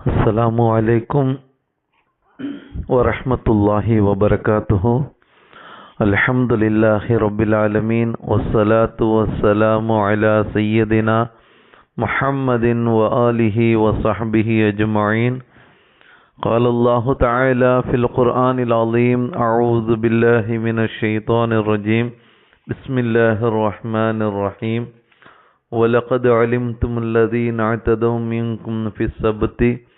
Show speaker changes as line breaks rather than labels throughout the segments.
السلام عليكم ورحمة الله وبركاته. الحمد لله رب العالمين والصلاة والسلام على سيدنا محمد وآله وصحبه أجمعين. قال الله تعالى في القرآن العظيم أعوذ بالله من الشيطان الرجيم. بسم الله الرحمن الرحيم. ولقد علمتم الذين اعتدوا منكم في السبت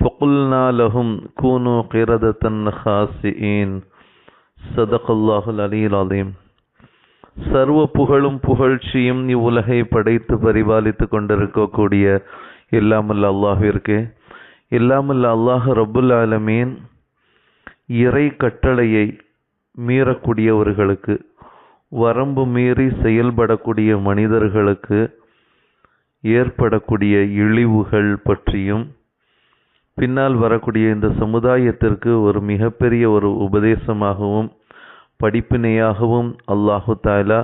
ஃபகுல்னா லஹும் கூனு கிரதத்தன் ஹாசியின் Sadak அல்லாஹுல் allele அலீம் சர்வ புகழும் புகழ்ச்சியும் இவ்வுலகை படைத்து பரிபாலித்து கொண்டிருக்கக்கூடிய இல்லாமல் அல்லாஹிற்கு. இல்லாமல் அல்லாஹ் ரபுல் ஆலமீன் இறை கட்டளையை மீறக்கூடியவர்களுக்கு வரம்பு மீறி செயல்படக்கூடிய மனிதர்களுக்கு ஏற்படக்கூடிய இழிவுகள் பற்றியும் பின்னால் வரக்கூடிய இந்த சமுதாயத்திற்கு ஒரு மிகப்பெரிய ஒரு உபதேசமாகவும் படிப்பினையாகவும் அல்லாஹு தாலா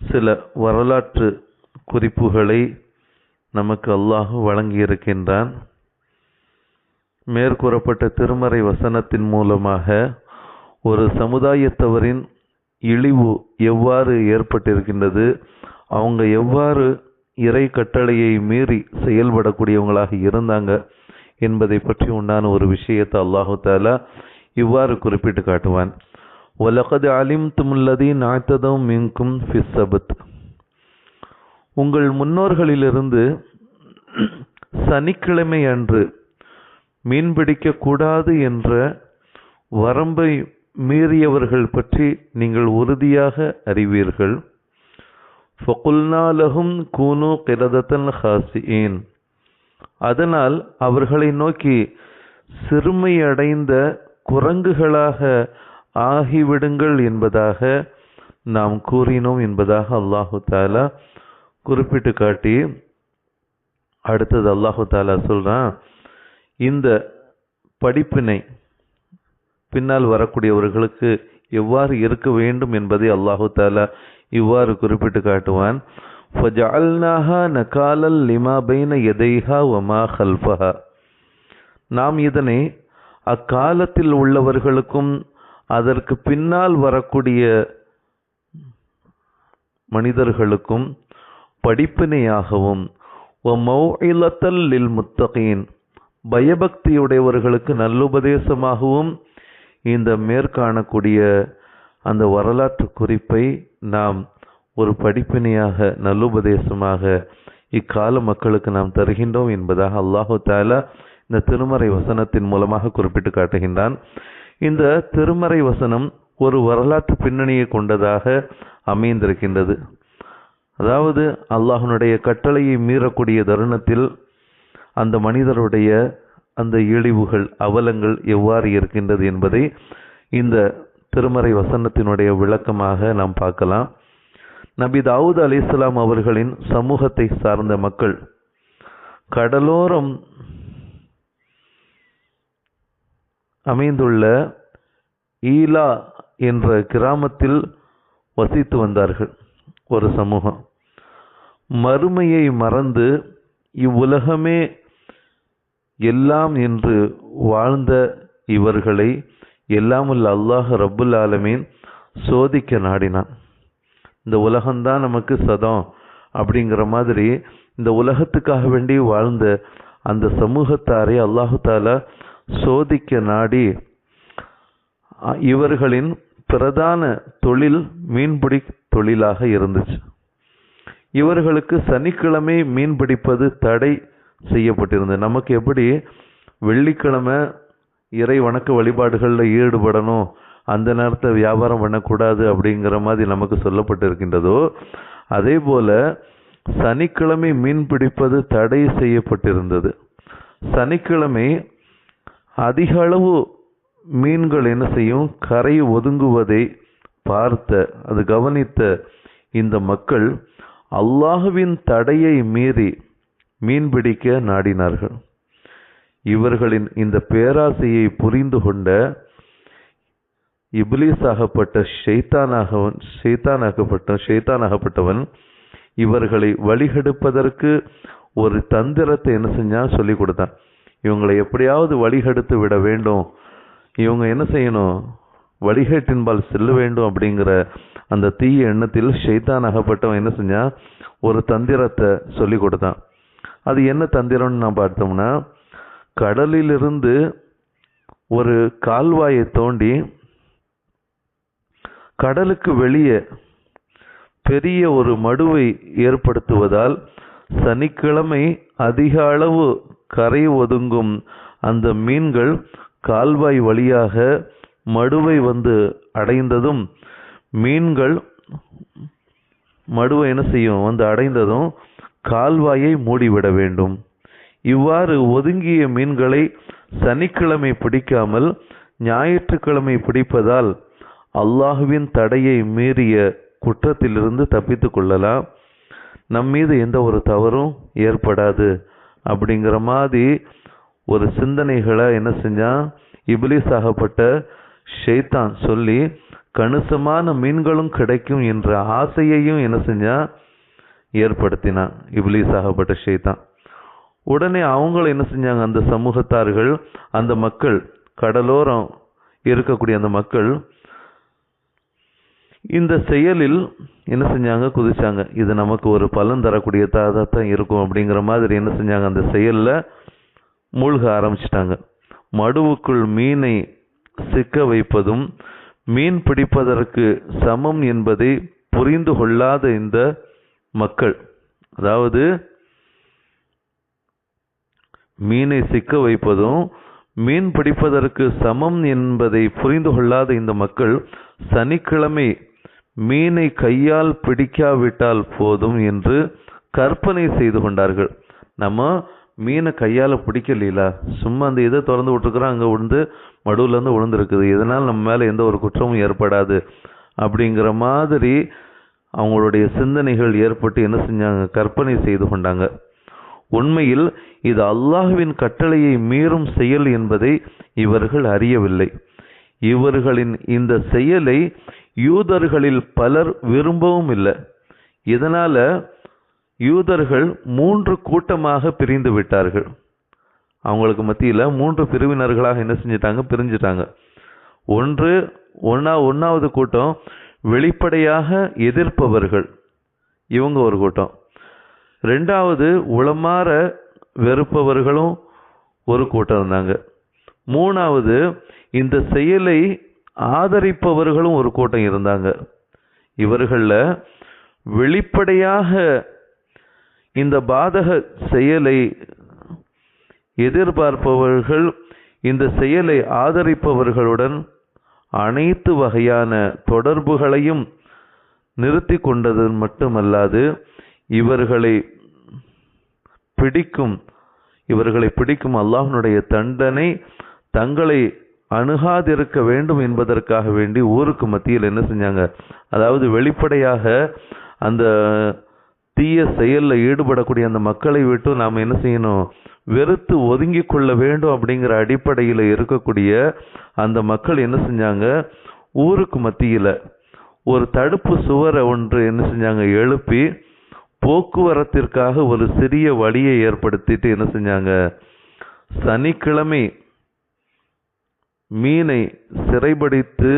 சில வரலாற்று குறிப்புகளை நமக்கு அல்லாஹு வழங்கியிருக்கின்றான். மேற்கூறப்பட்ட திருமறை வசனத்தின் மூலமாக ஒரு சமுதாயத்தவரின் இழிவு எவ்வாறு ஏற்பட்டிருக்கின்றது அவங்க எவ்வாறு இறை கட்டளையை மீறி செயல்படக்கூடியவங்களாக இருந்தாங்க என்பதை பற்றி உண்டான ஒரு விஷயத்தை அல்லாஹு தாலா இவ்வாறு குறிப்பிட்டு காட்டுவான். ஒலகது அலிம் துமுல்லதி நாய்த்ததும் மிங்கும் ஃபிஸ்ஸபத். உங்கள் முன்னோர்களிலிருந்து சனிக்கிழமை அன்று மீன்பிடிக்க கூடாது என்ற வரம்பை மீறியவர்கள் பற்றி நீங்கள் உறுதியாக அறிவீர்கள். ஃபகுல்னாலகும் கூனு கிரதத்தன் ஹாசியின் அதனால் அவர்களை நோக்கி சிறுமையடைந்த குரங்குகளாக ஆகிவிடுங்கள் என்பதாக நாம் கூறினோம் என்பதாக அல்லாஹு தாலா குறிப்பிட்டு காட்டி அடுத்தது அல்லாஹு தாலா சொல்றான் இந்த படிப்பினை பின்னால் வரக்கூடியவர்களுக்கு எவ்வாறு இருக்க வேண்டும் என்பதை அல்லாஹு தாலா இவ்வாறு குறிப்பிட்டு காட்டுவான். ஃபஜஅல்னாஹா நகாலல் லிமா பைன எதைஹா வமா ஹல்ஃபஹா நாம் இதனை அக்காலத்தில் உள்ளவர்களுக்கும் அதற்கு பின்னால் வரக்கூடிய மனிதர்களுக்கும் படிப்பினையாகவும் மௌஇலத்தல் லில் முத்தகீன் பயபக்தியுடையவர்களுக்கு நல்லுபதேசமாகவும் இந்த மேற்காணக்கூடிய அந்த வரலாற்று குறிப்பை நாம் ஒரு படிப்பினையாக நல்லுபதேசமாக இக்கால மக்களுக்கு நாம் தருகின்றோம் என்பதாக அல்லாஹு தாலா இந்த திருமறை வசனத்தின் மூலமாக குறிப்பிட்டு காட்டுகின்றான். இந்த திருமறை வசனம் ஒரு வரலாற்று பின்னணியை கொண்டதாக அமைந்திருக்கின்றது. அதாவது அல்லாஹனுடைய கட்டளையை மீறக்கூடிய தருணத்தில் அந்த மனிதருடைய அந்த இழிவுகள் அவலங்கள் எவ்வாறு இருக்கின்றது என்பதை இந்த திருமறை வசனத்தினுடைய விளக்கமாக நாம் பார்க்கலாம். நபி தாவூத் அலி இஸ்லாம் அவர்களின் சமூகத்தை சார்ந்த மக்கள் கடலோரம் அமைந்துள்ள ஈலா என்ற கிராமத்தில் வசித்து வந்தார்கள் ஒரு சமூகம். மறுமையை மறந்து இவ்வுலகமே எல்லாம் என்று வாழ்ந்த இவர்களை எல்லாமுள்ள அல்லாஹ் ரபுல் ஆலமீன் சோதிக்க நாடினான். இந்த உலகம்தான் நமக்கு சதம் அப்படிங்கிற மாதிரி இந்த உலகத்துக்காக வேண்டி வாழ்ந்த அந்த சமூகத்தாரை அல்லாஹு தாலா சோதிக்க நாடி இவர்களின் பிரதான தொழில் மீன்பிடி தொழிலாக இருந்துச்சு. இவர்களுக்கு சனிக்கிழமை மீன் பிடிப்பது தடை செய்யப்பட்டிருந்தது. நமக்கு எப்படி வெள்ளிக்கிழமை இறை வணக்க வழிபாடுகளில் ஈடுபடணும் அந்த நேரத்தில் வியாபாரம் பண்ணக்கூடாது அப்படிங்கிற மாதிரி நமக்கு சொல்லப்பட்டிருக்கின்றதோ அதே போல சனிக்கிழமை மீன் பிடிப்பது தடை செய்யப்பட்டிருந்தது. சனிக்கிழமை அதிக அளவு மீன்கள் என்ன செய்யும்? கரை ஒதுங்குவதை பார்த்த அது கவனித்த இந்த மக்கள் அல்லாஹுவின் தடையை மீறி மீன் பிடிக்க நாடினார்கள். இவர்களின் இந்த பேராசையை புரிந்து கொண்ட இப்லீஸ் ஆகப்பட்ட ஷைத்தானாகவன் ஷெய்தானாகப்பட்ட ஷெய்தானாகப்பட்டவன் இவர்களை வழிகெடுப்பதற்கு ஒரு தந்திரத்தை என்ன செஞ்சான்? சொல்லி கொடுத்தான். இவங்களை எப்படியாவது வழிகெடுத்து விட வேண்டும். இவங்க என்ன செய்யணும்? வழிகேட்டின்பால் செல்ல வேண்டும் அப்படிங்கிற அந்த தீய எண்ணத்தில் ஷெய்தான் அகப்பட்டவன் என்ன செஞ்சான்? ஒரு தந்திரத்தை சொல்லி கொடுத்தான். அது என்ன தந்திரம்னு நான் பார்த்தோம்னா கடலிலிருந்து ஒரு கால்வாயை தோண்டி கடலுக்கு வெளியே பெரிய ஒரு மடுவை ஏற்படுத்துவதால் சனிக்கிழமை அதிக அளவு கரை ஒதுங்கும் அந்த மீன்கள் கால்வாய் வழியாக மடுவை வந்து அடைந்ததும் மீன்கள் மடுவை என்ன செய்யும்? வந்து அடைந்ததும் கால்வாயை மூடிவிட வேண்டும். இவ்வாறு ஒதுங்கிய மீன்களை சனிக்கிழமை பிடிக்காமல் ஞாயிற்றுக்கிழமை பிடிப்பதால் அல்லாஹுவின் தடையை மீறிய குற்றத்திலிருந்து தப்பித்து கொள்ளலாம். நம் மீது எந்த ஒரு தவறும் ஏற்படாது. அப்படிங்கிற மாதிரி ஒரு சிந்தனைகளை என்ன செஞ்சான்? இபிலிஸ் ஆகப்பட்ட ஷெய்தான் சொல்லி கணிசமான மீன்களும் கிடைக்கும் என்ற ஆசையையும் என்ன செஞ்சான்? ஏற்படுத்தினான் இபிலிஸ் ஆகப்பட்ட ஷெய்தான் உடனே அவங்களும் என்ன செஞ்சாங்க? அந்த சமூகத்தார்கள் அந்த மக்கள் கடலோரம் இருக்கக்கூடிய அந்த மக்கள் இந்த செயலில் என்ன செஞ்சாங்க? குதிச்சாங்க. இது நமக்கு ஒரு பலன் தரக்கூடிய தான் இருக்கும் அப்படிங்கிற மாதிரி என்ன செஞ்சாங்க? அந்த செயலில் மூழ்க ஆரம்பிச்சிட்டாங்க. மடுவுக்குள் மீனை சிக்க வைப்பதும் மீன் பிடிப்பதற்கு சமம் என்பதை புரிந்து கொள்ளாத இந்த மக்கள் அதாவது மீனை சிக்க வைப்பதும் மீன் பிடிப்பதற்கு சமம் என்பதை புரிந்து கொள்ளாத இந்த மக்கள் சனிக்கிழமை மீனை கையால் பிடிக்காவிட்டால் போதும் என்று கற்பனை செய்து கொண்டார்கள். நம்ம மீனை கையால் பிடிக்கலீலா சும்மா அந்த இதை திறந்து விட்டுருக்குறோம் அங்கே விழுந்து மடுவுல இருந்து இதனால் நம்ம மேலே எந்த ஒரு குற்றமும் ஏற்படாது. அப்படிங்கிற மாதிரி அவங்களுடைய சிந்தனைகள் ஏற்பட்டு என்ன செஞ்சாங்க? கற்பனை செய்து கொண்டாங்க. உண்மையில் இது அல்லாஹுவின் கட்டளையை மீறும் செயல் என்பதை இவர்கள் அறியவில்லை. இவர்களின் இந்த செயலை யூதர்களில் பலர் விரும்பவும் இல்லை. இதனால் யூதர்கள் மூன்று கூட்டமாக பிரிந்து விட்டார்கள். அவங்களுக்கு மத்தியில் மூன்று பிரிவினர்களாக என்ன செஞ்சிட்டாங்க? பிரிஞ்சிட்டாங்க. ஒன்று ஒன்றா ஒன்றாவது கூட்டம் வெளிப்படையாக எதிர்ப்பவர்கள். இவங்க ஒரு கூட்டம். ரெண்டாவது உளமாற வெறுப்பவர்களும் ஒரு கூட்டம் இருந்தாங்க. மூணாவது இந்த செயலை ஆதரிப்பவர்களும் ஒரு கூட்டம் இருந்தாங்க. இவர்களில் வெளிப்படையாக இந்த பாதக செயலை எதிர்பார்ப்பவர்கள் இந்த செயலை ஆதரிப்பவர்களுடன் அனைத்து வகையான தொடர்புகளையும் நிறுத்தி கொண்டது மட்டுமல்லாது இவர்களை பிடிக்கும் இவர்களை பிடிக்கும் அல்லாஹனுடைய தண்டனை தங்களை அணுகாதிருக்க வேண்டும் என்பதற்காக வேண்டி ஊருக்கு மத்தியில் என்ன செஞ்சாங்க? அதாவது வெளிப்படையாக அந்த தீய செயலில் ஈடுபடக்கூடிய அந்த மக்களை விட்டு நாம் என்ன செய்யணும்? வெறுத்து ஒதுங்கி கொள்ள வேண்டும் அப்படிங்கிற அடிப்படையில் இருக்கக்கூடிய அந்த மக்கள் என்ன செஞ்சாங்க? ஊருக்கு மத்தியில் ஒரு தடுப்பு சுவரை ஒன்று என்ன செஞ்சாங்க? எழுப்பி போக்குவரத்திற்காக ஒரு சிறிய வழியை ஏற்படுத்திட்டு என்ன செஞ்சாங்க? சனிக்கிழமை மீனை சிறைபடித்து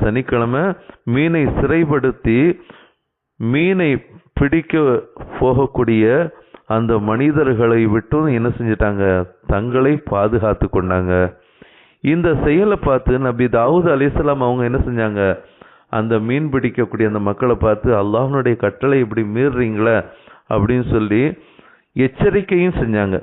சனிக்கிழமை மீனை சிறைப்படுத்தி மீனை பிடிக்க போகக்கூடிய அந்த மனிதர்களை விட்டும் என்ன செஞ்சிட்டாங்க? தங்களை பாதுகாத்து கொண்டாங்க. இந்த செயலை பார்த்து நபி தாவூத் அலிஸ்லாம் அவங்க என்ன செஞ்சாங்க? அந்த மீன் பிடிக்கக்கூடிய அந்த மக்களை பார்த்து அல்லாஹனுடைய கட்டளை இப்படி மீறுறீங்களே? அப்படின்னு சொல்லி எச்சரிக்கையும் செஞ்சாங்க.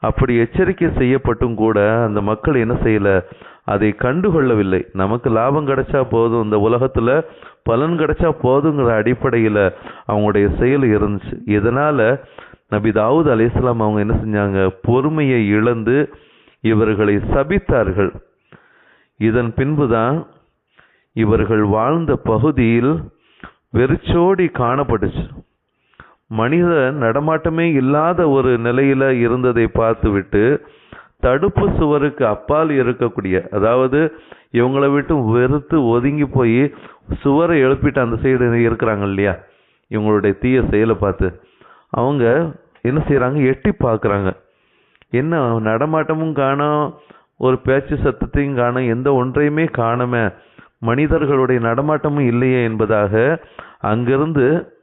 அப்படி எச்சரிக்கை செய்யப்பட்டும் கூட அந்த மக்கள் என்ன செய்யலை? அதை கண்டுகொள்ளவில்லை. நமக்கு லாபம் கிடைச்சா போதும். இந்த உலகத்தில் பலன் கிடைச்சா போதுங்கிற அடிப்படையில் அவங்களுடைய செயல் இருந்துச்சு. இதனால் நபி தாவூத் அலிஸ்லாம் அவங்க என்ன செஞ்சாங்க? பொறுமையை இழந்து இவர்களை சபித்தார்கள். இதன் பின்புதான் இவர்கள் வாழ்ந்த பகுதியில் வெறிச்சோடி காணப்பட்டுச்சு. மனித நடமாட்டமே இல்லாத ஒரு நிலையில் இருந்ததை பார்த்துவிட்டு தடுப்பு சுவருக்கு அப்பால் இருக்கக்கூடிய அதாவது இவங்களை விட்டு வெறுத்து ஒதுங்கி போய் சுவரை எழுப்பிட்டு அந்த சைடு இருக்கிறாங்க இல்லையா? இவங்களுடைய தீய செயலை பார்த்து. அவங்க என்ன செய்கிறாங்க எட்டி பார்க்குறாங்க. என்ன நடமாட்டமும் காணோம் ஒரு பேச்சு சத்தத்தையும் காணோம் எந்த ஒன்றையுமே காணாம மனிதர்களுடைய நடமாட்டமும் இல்லையே என்பதாக அங்கிருந்து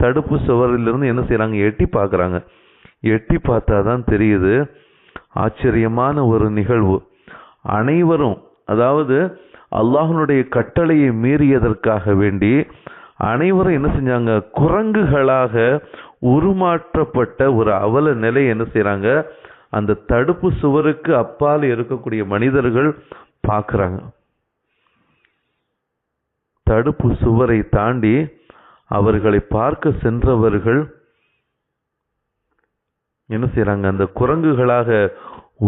தடுப்பு சுவரிலிருந்து என்ன செய்கிறாங்க எட்டி பார்க்குறாங்க. எட்டி பார்த்தா தான் தெரியுது ஆச்சரியமான ஒரு நிகழ்வு. அனைவரும் அதாவது அல்லாஹனுடைய கட்டளையை மீறியதற்காக வேண்டி அனைவரும் என்ன செஞ்சாங்க? குரங்குகளாக உருமாற்றப்பட்ட ஒரு அவல நிலை என்ன செய்கிறாங்க அந்த தடுப்பு சுவருக்கு அப்பால் இருக்கக்கூடிய மனிதர்கள் பார்க்குறாங்க. தடுப்பு சுவரை தாண்டி அவர்களை பார்க்க சென்றவர்கள் என்ன செய்கிறாங்க அந்த குரங்குகளாக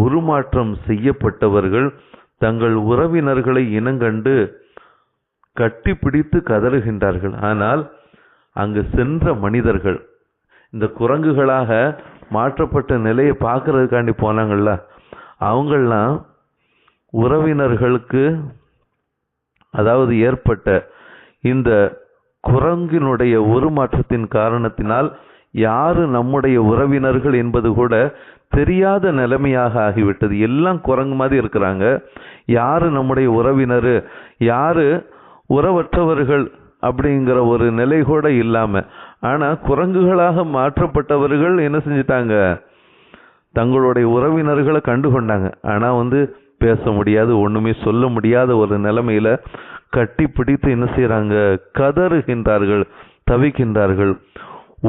உருமாற்றம் செய்யப்பட்டவர்கள் தங்கள் உறவினர்களை இனங்கண்டு கட்டிப்பிடித்து கதறுகின்றார்கள். ஆனால் அங்கு சென்ற மனிதர்கள் இந்த குரங்குகளாக மாற்றப்பட்ட நிலையை பார்க்கறதுக்காண்டி போனாங்கள்ல அவங்களாம் உறவினர்களுக்கு அதாவது ஏற்பட்ட இந்த குரங்கினுடைய உருமாற்றத்தின் காரணத்தினால் யாரு நம்முடைய உறவினர்கள் என்பது கூட தெரியாத நிலைமையாக ஆகிவிட்டது. எல்லாம் குரங்கு மாதிரி இருக்கிறாங்க. யாரு நம்முடைய உறவினர்? யாரு உறவற்றவர்கள் அப்படிங்கிற ஒரு நிலை கூட இல்லாமல் ஆனால் குரங்குகளாக மாற்றப்பட்டவர்கள் என்ன செஞ்சிட்டாங்க? தங்களுடைய உறவினர்களை கண்டு கொண்டாங்க ஆனால் வந்து பேச முடியாது ஒன்றுமே சொல்ல முடியாத ஒரு நிலைமையில் கட்டி பிடித்து என்ன செய்கிறாங்க கதறுகின்றார்கள் தவிக்கின்றார்கள்.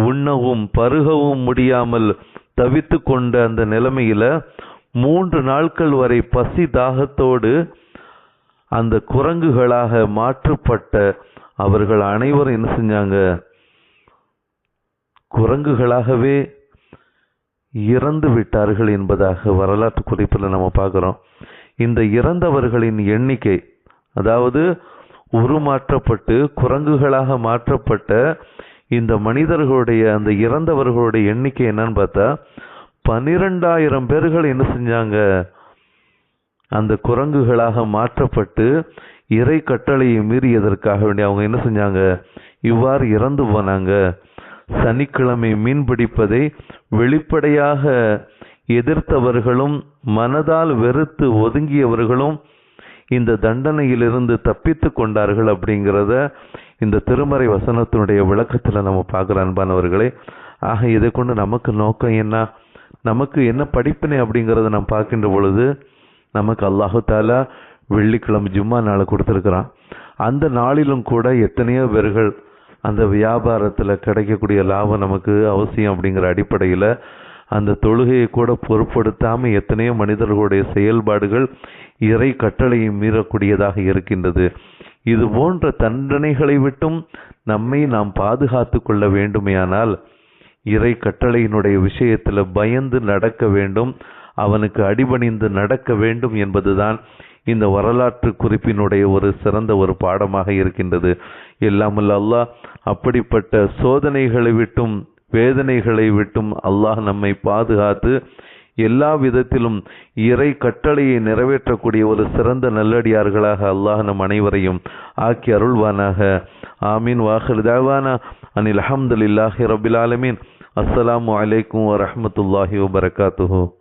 உண்ணவும் பருகவும் முடியாமல் தவித்து கொண்ட அந்த நிலைமையில மூன்று நாட்கள் வரை பசி தாகத்தோடு அந்த குரங்குகளாக மாற்றப்பட்ட அவர்கள் அனைவரும் என்ன செஞ்சாங்க? குரங்குகளாகவே இறந்து விட்டார்கள் என்பதாக வரலாற்று குறிப்பில் நம்ம பார்க்குறோம். இந்த இறந்தவர்களின் எண்ணிக்கை அதாவது உருமாற்றப்பட்டு குரங்குகளாக மாற்றப்பட்ட இந்த மனிதர்களுடைய அந்த இறந்தவர்களுடைய எண்ணிக்கை என்னன்னு பார்த்தா பனிரெண்டாயிரம் பேர்கள் என்ன செஞ்சாங்க? அந்த குரங்குகளாக மாற்றப்பட்டு இறை கட்டளையை மீறியதற்காக வேண்டி அவங்க என்ன செஞ்சாங்க? இவ்வாறு இறந்து போனாங்க. சனிக்கிழமை மீன் பிடிப்பதை வெளிப்படையாக எதிர்த்தவர்களும் மனதால் வெறுத்து ஒதுங்கியவர்களும் இந்த தண்டனையிலிருந்து தப்பித்து கொண்டார்கள் அப்படிங்கிறத இந்த திருமறை வசனத்தினுடைய விளக்கத்தில் நம்ம பார்க்குற அன்பானவர்களே. ஆக இதை கொண்டு நமக்கு நோக்கம் என்ன? நமக்கு என்ன படிப்பினை அப்படிங்கிறத நம்ம பார்க்கின்ற பொழுது நமக்கு அல்லாஹு தாலா வெள்ளிக்கிழமை ஜும்மா நாளை கொடுத்துருக்குறான். அந்த நாளிலும் கூட எத்தனையோ பேர்கள் அந்த வியாபாரத்தில் கிடைக்கக்கூடிய லாபம் நமக்கு அவசியம் அப்படிங்கிற அடிப்படையில் அந்த தொழுகையை கூட பொருட்படுத்தாமல் எத்தனையோ மனிதர்களுடைய செயல்பாடுகள் இறை கட்டளையை மீறக்கூடியதாக இருக்கின்றது. இது போன்ற தண்டனைகளை விட்டும் நம்மை நாம் பாதுகாத்து கொள்ள வேண்டுமேயானால் இறை கட்டளையினுடைய விஷயத்தில் பயந்து நடக்க வேண்டும் அவனுக்கு அடிபணிந்து நடக்க வேண்டும் என்பதுதான் இந்த வரலாற்று குறிப்பினுடைய ஒரு சிறந்த ஒரு பாடமாக இருக்கின்றது. எல்லாமல்ல அல்லாஹ் அப்படிப்பட்ட சோதனைகளை விட்டும் வேதனைகளை விட்டும் அல்லாஹ் நம்மை பாதுகாத்து எல்லா விதத்திலும் இறை கட்டளையை நிறைவேற்றக்கூடிய ஒரு சிறந்த நல்லடியார்களாக அல்லாஹ் நம் அனைவரையும் ஆக்கி அருள்வானாக. ஆமீன். வாஹர் தாவானா. அனில் அஹமதுல்லாஹி ரபில் ஆலமீன். அஸ்ஸலாமு அலைக்கும் வரமத்துல்லாஹி வபரகாத்துஹூ.